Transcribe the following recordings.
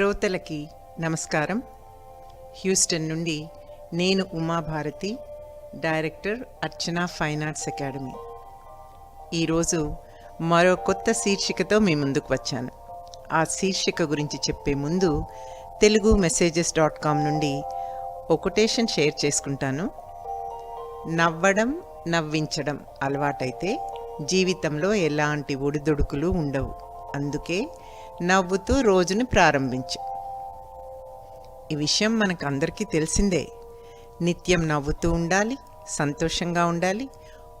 శ్రోతలకి నమస్కారం. హ్యూస్టన్ నుండి నేను Umabharathi director Archana fine arts academy. ఈరోజు మరో కొత్త శీర్షికతో మీ ముందుకు వచ్చాను. ఆ శీర్షిక గురించి చెప్పే ముందు తెలుగు మెసేజెస్ డాట్ కామ్ నుండి ఒక కొటేషన్ షేర్ చేసుకుంటాను. నవ్వడం నవ్వించడం అలవాటైతే జీవితంలో ఎలాంటి ఒడిదొడుకులు ఉండవు. అందుకే నవ్వుతూ రోజుని ప్రారంభించు. ఈ విషయం మనకు అందరికీ తెలిసిందే. నిత్యం నవ్వుతూ ఉండాలి సంతోషంగా ఉండాలి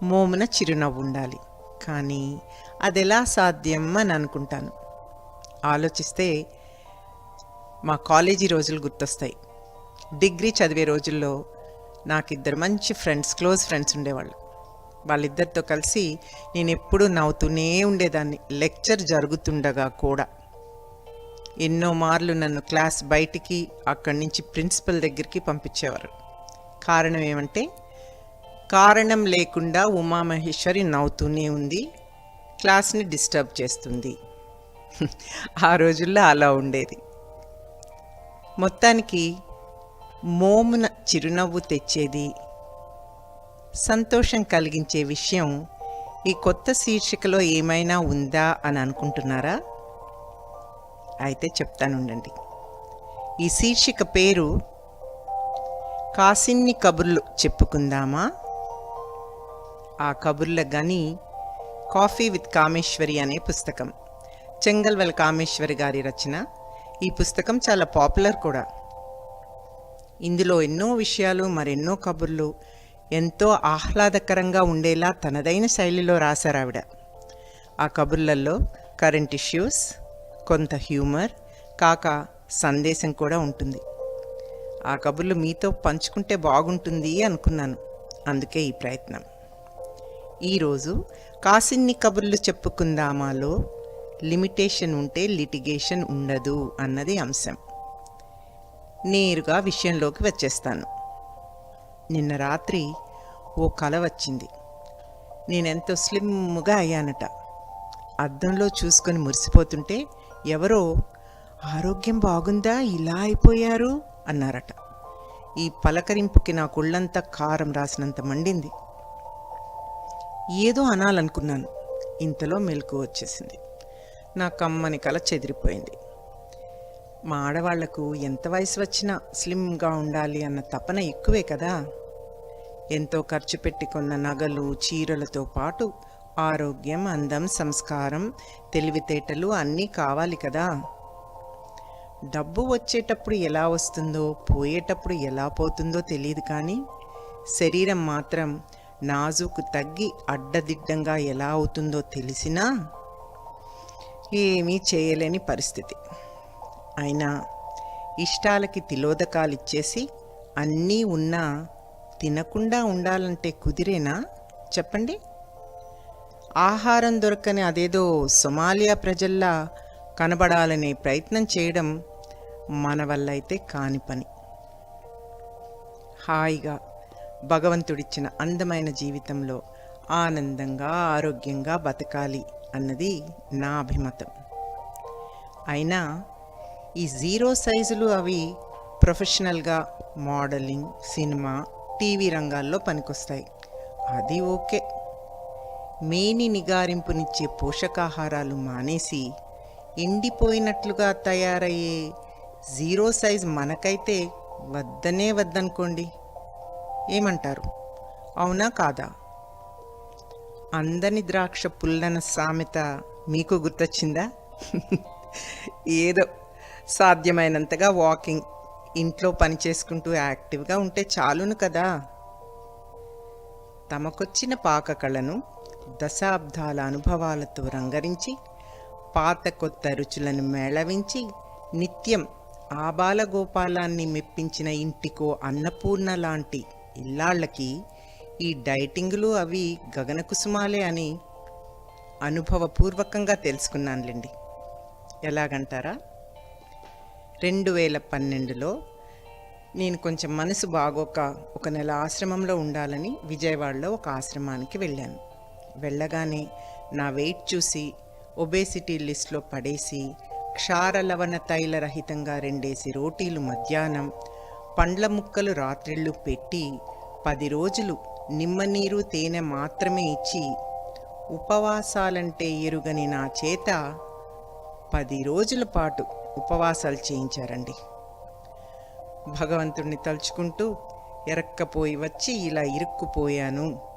మోమున చిరునవ్వు ఉండాలి. కానీ అది ఎలా సాధ్యం అని అనుకుంటాను. ఆలోచిస్తే మా కాలేజీ రోజులు గుర్తొస్తాయి. డిగ్రీ చదివే రోజుల్లో నాకు ఇద్దరు మంచి ఫ్రెండ్స్ క్లోజ్ ఫ్రెండ్స్ ఉండేవాళ్ళు. వాళ్ళిద్దరితో కలిసి నేను ఎప్పుడూ నవ్వుతూనే ఉండేదాన్ని. లెక్చర్ జరుగుతుండగా కూడా. ఎన్నో మార్లు నన్ను క్లాస్ బయటికి అక్కడి నుంచి ప్రిన్సిపల్ దగ్గరికి పంపించేవారు. కారణం ఏమంటే కారణం లేకుండా ఉమామహేశ్వరి నవ్వుతూనే ఉంది క్లాస్ని డిస్టర్బ్ చేస్తుంది. ఆ రోజుల్లో అలా ఉండేది. మొత్తానికి మోమున చిరునవ్వు తెచ్చేది సంతోషం కలిగించే విషయం ఈ కొత్త శీర్షికలో ఏమైనా ఉందా అని అనుకుంటున్నారా? అయితే చెప్తానుండండి. ఈ శీర్షిక పేరు కాసిన్ని కబుర్లు చెప్పుకుందామా? ఆ కబుర్ల గని కాఫీ విత్ కామేశ్వరి అనే పుస్తకం. చెంగల్వల్ కామేశ్వరి గారి రచన. ఈ పుస్తకం చాలా పాపులర్ కూడా. ఇందులో ఎన్నో విషయాలు మరెన్నో కబుర్లు ఎంతో ఆహ్లాదకరంగా ఉండేలా తనదైన శైలిలో రాశారు ఆవిడ ఆ కబుర్లలో కరెంట్ ఇష్యూస్ కొంత హ్యూమర్ కాక సందేశం కూడా ఉంటుంది. ఆ కబుర్లు మీతో పంచుకుంటే బాగుంటుంది అనుకున్నాను. అందుకే ఈ ప్రయత్నం. ఈరోజు కాసిన్ని కబుర్లు చెప్పుకుందామాలో లిమిటేషన్ ఉంటే లిటిగేషన్ ఉండదు అన్నది అంశం. నేరుగా విషయంలోకి వచ్చేస్తాను. నిన్న రాత్రి ఓ కల వచ్చింది. నేనెంతో స్లిమ్గా అయ్యానట. అద్దంలో చూసుకొని మురిసిపోతుంటే ఎవరో ఆరోగ్యం బాగుందా? ఇలా అయిపోయారు? అన్నారట. ఈ పలకరింపుకి నా కుళ్ళంతా కారం రాసినంత మండింది. ఏదో అనాలనుకున్నాను. ఇంతలో మెలకు వచ్చేసింది. నా కమ్మని కల చెదిరిపోయింది. మా ఆడవాళ్ళకు ఎంత వయసు వచ్చినా స్లిమ్గా ఉండాలి అన్న తపన ఎక్కువే కదా. ఎంతో ఖర్చు పెట్టి కొన్న నగలు చీరలతో పాటు ఆరోగ్యం అందం సంస్కారం తెలివితేటలు అన్నీ కావాలి కదా. డబ్బు వచ్చేటప్పుడు ఎలా వస్తుందో పోయేటప్పుడు ఎలా పోతుందో తెలియదు కానీ శరీరం మాత్రం నాజుకు తగ్గి అడ్డదిడ్డంగా ఎలా అవుతుందో తెలిసినా ఏమీ చేయలేని పరిస్థితి. అయినా ఇష్టాలకి తిలోదకాలు ఇచ్చేసి అన్నీ ఉన్నా తినకుండా ఉండాలంటే కుదిరేనా? చెప్పండి. ఆహారం దొరకని అదేదో సొమాలియా ప్రజల్లా కనబడాలనే ప్రయత్నం చేయడం మన వల్ల అయితే కాని పని. హాయిగా భగవంతుడిచ్చిన అందమైన జీవితంలో ఆనందంగా ఆరోగ్యంగా బతకాలి అన్నది నా అభిమతం. అయినా ఈ జీరో సైజులు అవి ప్రొఫెషనల్గా మోడలింగ్ సినిమా టీవీ రంగాల్లో పనికొస్తాయి. అది ఓకే. మేని నిగారింపునిచ్చే పోషకాహారాలు మానేసి ఎండిపోయినట్లుగా తయారయ్యే జీరో సైజ్ మనకైతే వద్దనే వద్దనుకోండి. ఏమంటారు? అవునా కాదా? అందని ద్రాక్ష పుల్లన సామెత మీకు గుర్తొచ్చిందా? ఏదో సాధ్యమైనంతగా వాకింగ్ ఇంట్లో పని చేసుకుంటూ యాక్టివ్గా ఉంటే చాలును కదా. తమకొచ్చిన పాకకళను దశాబ్దాల అనుభవాలతో రంగరించి పాత కొత్త రుచులను మేళవించి నిత్యం ఆబాలగోపాలాన్ని మెప్పించిన ఇంటికో అన్నపూర్ణ లాంటి ఇల్లాళ్ళకి ఈ డైటింగులు అవి గగనకుసుమాలే అని అనుభవపూర్వకంగా తెలుసుకున్నానులేండి. ఎలాగంటారా? రెండు వేల పన్నెండులో నేను కొంచెం మనసు బాగోక ఒక నెల ఆశ్రమంలో ఉండాలని విజయవాడలో ఒక ఆశ్రమానికి వెళ్ళాను. వెళ్ళగానే నా వెయిట్ చూసి ఒబేసిటీ లిస్ట్లో పడేసి క్షారలవణ తైలరహితంగా రెండేసి రోటీలు మధ్యాహ్నం పండ్ల ముక్కలు రాత్రిళ్ళు పెట్టి పది రోజులు నిమ్మనీరు తేనె మాత్రమే ఇచ్చి ఉపవాసాలంటే ఎరుగని నా చేత పది రోజుల పాటు ఉపవాసాలు చేయించారండి. భగవంతుణ్ణి తలుచుకుంటూ ఎరక్కపోయి వచ్చి ఇలా ఇరుక్కుపోయాను.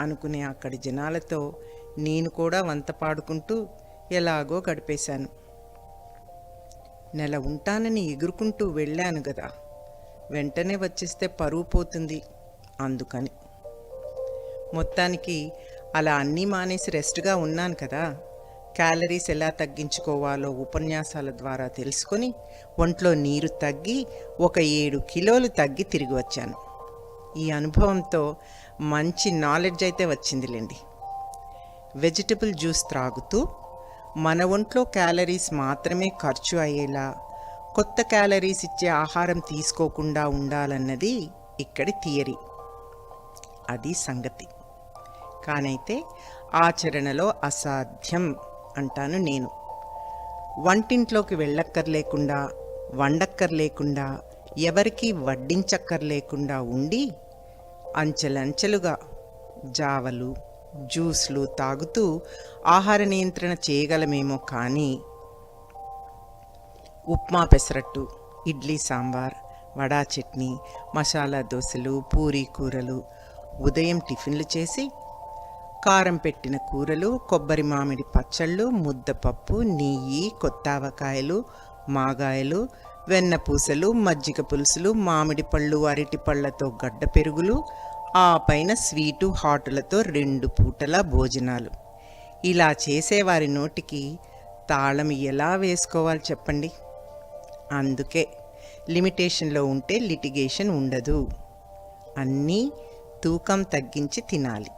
అనుకునే అక్కడి జనాలతో నేను కూడా వంత పాడుకుంటూ ఎలాగో గడిపేశాను. నెల ఉంటానని ఎగురుకుంటూ వెళ్ళాను కదా వెంటనే వచ్చేస్తే పరువు పోతుంది. అందుకని. మొత్తానికి అలా అన్నీ మానేసి రెస్ట్గా ఉన్నాను కదా. క్యాలరీస్ ఎలా తగ్గించుకోవాలో ఉపన్యాసాల ద్వారా తెలుసుకొని ఒంట్లో నీరు తగ్గి ఒక ఏడు కిలోలు తగ్గి తిరిగి వచ్చాను. ఈ అనుభవంతో మంచి నాలెడ్జ్ అయితే వచ్చిందిలేండి. వెజిటబుల్ జ్యూస్ త్రాగుతూ మన ఒంట్లో క్యాలరీస్ మాత్రమే ఖర్చు అయ్యేలా కొత్త క్యాలరీస్ ఇచ్చే ఆహారం తీసుకోకుండా ఉండాలన్నది ఇక్కడి థియరీ అది సంగతి. కానైతే ఆచరణలో అసాధ్యం అంటాను నేను. వంటింట్లోకి వెళ్ళక్కర్లేకుండా వండక్కర్లేకుండా ఎవరికీ వడ్డించక్కర్లేకుండా ఉండి అంచెలంచెలుగా జావలు జ్యూస్లు తాగుతూ ఆహార నియంత్రణ చేయగలమేమో కానీ ఉప్మా పెసరట్టు ఇడ్లీ సాంబార్ వడా చట్నీ మసాలా దోశలు పూరీ కూరలు ఉదయం టిఫిన్లు చేసి కారం పెట్టిన కూరలు కొబ్బరి మామిడి పచ్చళ్ళు ముద్దపప్పు నెయ్యి కొత్తావకాయలు మాగాయలు వెన్న పూసలు మజ్జిగ పులుసులు మామిడి పళ్ళు అరటి పళ్ళతో గడ్డ పెరుగులు ఆ పైన స్వీటు హాటులతో రెండు పూటల భోజనాలు. ఇలా చేసేవారి నోటికి తాళం ఎలా వేసుకోవాలి చెప్పండి? అందుకే లిమిటేషన్లో ఉంటే లిటిగేషన్ ఉండదు. అన్నీ తూకం తగ్గించి తినాలి.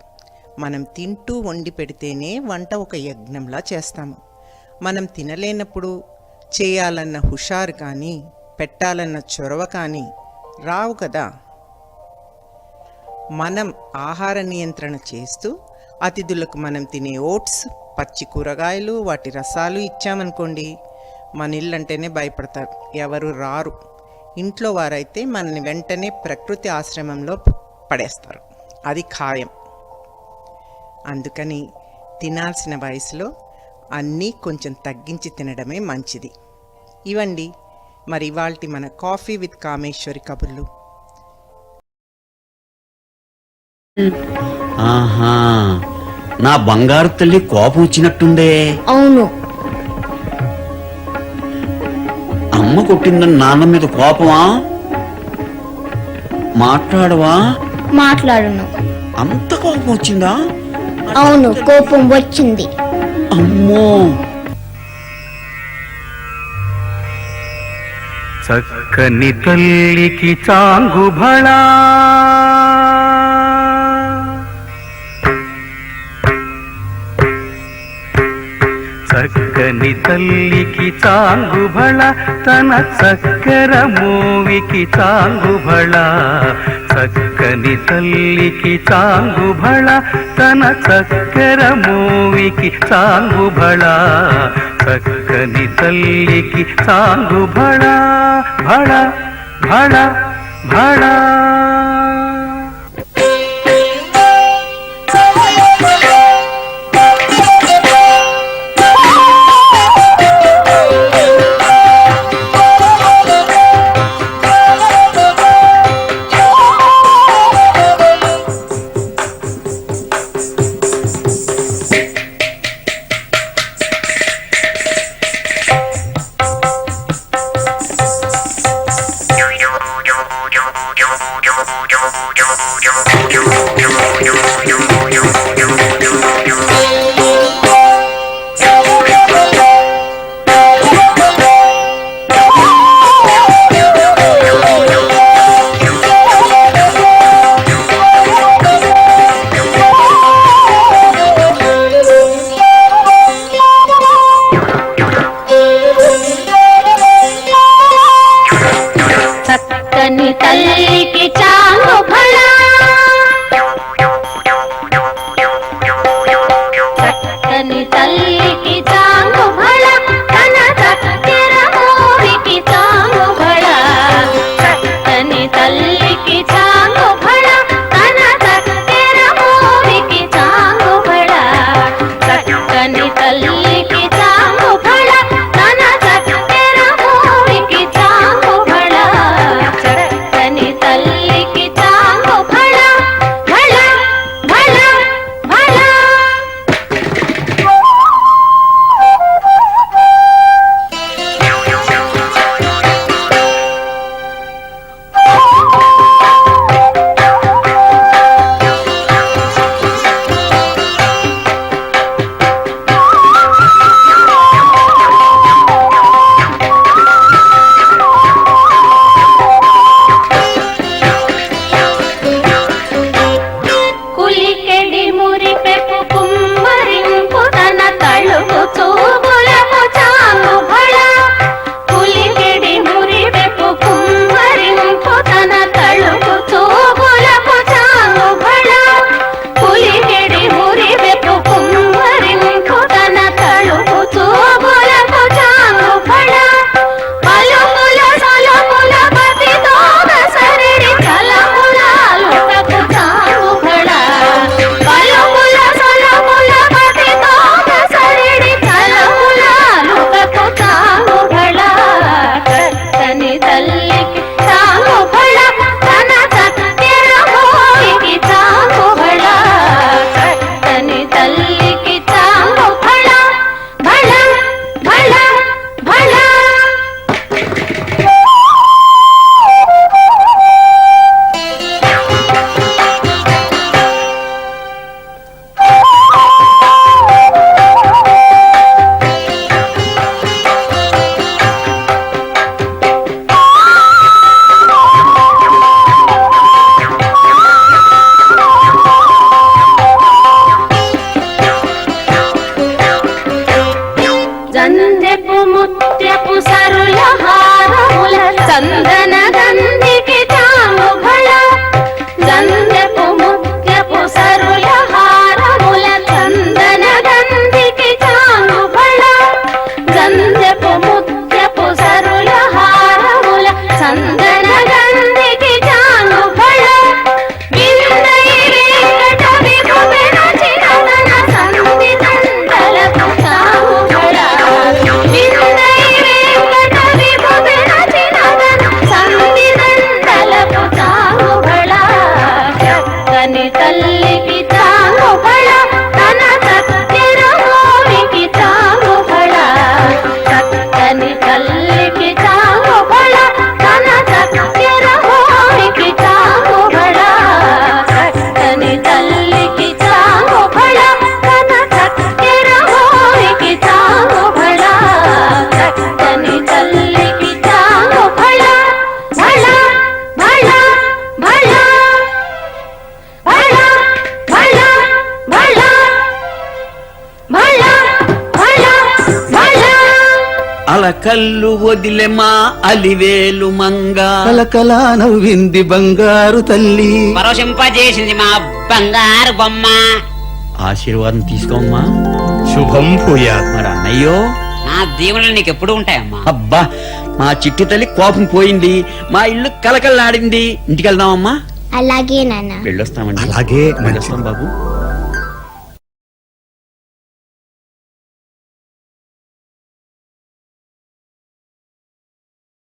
మనం తింటూ వండి పెడితేనే వంట ఒక యజ్ఞంలా చేస్తాము. మనం తినలేనప్పుడు చేయాలన్న హుషారు కానీ పెట్టాలన్న చొరవ కానీ రావు కదా. మనం ఆహార నియంత్రణ చేస్తూ అతిథులకు మనం తినే ఓట్స్ పచ్చి కూరగాయలు వాటి రసాలు ఇచ్చామనుకోండి మన ఇల్లంటేనే భయపడతారు. ఎవరు రారు. ఇంట్లో వారైతే మనని వెంటనే ప్రకృతి ఆశ్రమంలో పడేస్తారు. అది ఖాయం. అందుకని తినాల్సిన వయసులో అన్నీ కొంచెం తగ్గించి తినడమే మంచిది. ఇవండి మరి ఇవాల్టి మన కాఫీ విత్ కామేశ్వరి కబుర్లు. ఆహా నా బంగారు తల్లి కోపం వచ్చినట్టుందే. అవును. అమ్మ కొట్టిందని నాన్న మీద కోపమా? మాట్లాడవా? మాట్లాడును. అంత కోపం వచ్చిందా? అవును కోపం వచ్చింది. అమ్మో. చక్కని తల్లికి చాంగుభళా చక్కని తల్లికి చాంగుభళ తన చక్కర మూవికి చాంగుభళ చక్కని తల్లికి చాంగుభళ తన చక్కెర మూవికి చాంగుభళ చక్కని తల్లికి చాంగుభళ భళ భళ భళ. జందెపు ముత్యపు సరుల హారముల చందన గంధి వదిలెమా అలివేలు మంగ? కలకలా నవ్వింది బంగారు తల్లి. పరవశింపజేసింది మా బంగారు బొమ్మ. ఆశీర్వాదం తీసుకోమ్మా. శుభం భూయాత్ మరి అన్నయ్యో నా దీవెనలు నీకు ఎప్పుడు ఉంటాయమ్మా? అబ్బా మా చిట్టి తల్లి కోపం పోయింది. మా ఇల్లు కలకల్లాడింది ఇంటికి వెళ్దామమ్మా అలాగే నాన్న. వెళ్ళొస్తామండి. అలాగే వెళ్ళొస్తాం బాబు.